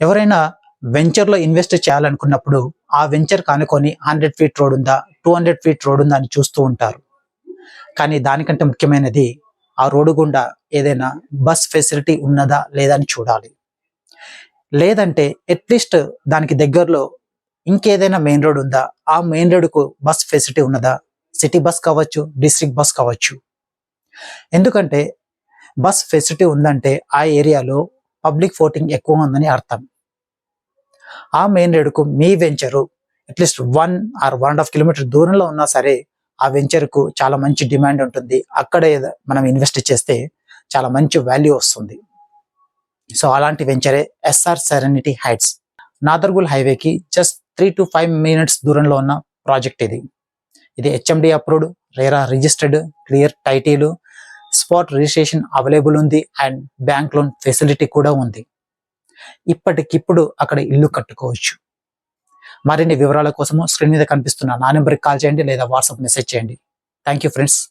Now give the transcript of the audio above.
ఎవరైనా వెంచర్లో ఇన్వెస్ట్ చేయాలనుకున్నప్పుడు ఆ వెంచర్ కానుకొని హండ్రెడ్ ఫీట్ రోడ్ ఉందా టూ హండ్రెడ్ ఫీట్ రోడ్ ఉందా అని చూస్తూ ఉంటారు. కానీ దానికంటే ముఖ్యమైనది ఆ రోడ్డు గుండా ఏదైనా బస్ ఫెసిలిటీ ఉన్నదా లేదా అని చూడాలి. లేదంటే అట్లీస్ట్ దానికి దగ్గరలో ఇంకేదైనా మెయిన్ రోడ్ ఉందా ఆ మెయిన్ రోడ్డుకు బస్ ఫెసిలిటీ ఉన్నదా సిటీ బస్ కావచ్చు డిస్ట్రిక్ట్ బస్ కావచ్చు. ఎందుకంటే బస్ ఫెసిలిటీ ఉందంటే ఆ ఏరియాలో పబ్లిక్ ఫోటింగ్ ఎక్కువ ఉందని అర్థం. ఆ మెయిన్ రోడ్డుకు మీ venture. At least one or one and half kilometre దూరంలో ఉన్నా సరే ఆ వెంచర్కు చాలా మంచి డిమాండ్ ఉంటుంది. అక్కడే మనం ఇన్వెస్ట్ చేస్తే చాలా మంచి వాల్యూ వస్తుంది. సో అలాంటి వెంచరే S R serenity heights. Nadergul హైవేకి just three to five minutes దూరంలో ఉన్న ప్రాజెక్ట్ ఇది. ఇది H M D approved RERA registered clear title spot registration available ఉంది అండ్ బ్యాంక్ లోన్ ఫెసిలిటీ కూడా ఉంది. ఇప్పటికిప్పుడు అక్కడ ఇల్లు కట్టుకోవచ్చు. మరిన్ని వివరాల కోసము స్క్రీన్ మీద కనిపిస్తున్న నా నెంబర్కి కాల్ చేయండి లేదా వాట్సాప్ మెసేజ్ చేయండి. Thank you friends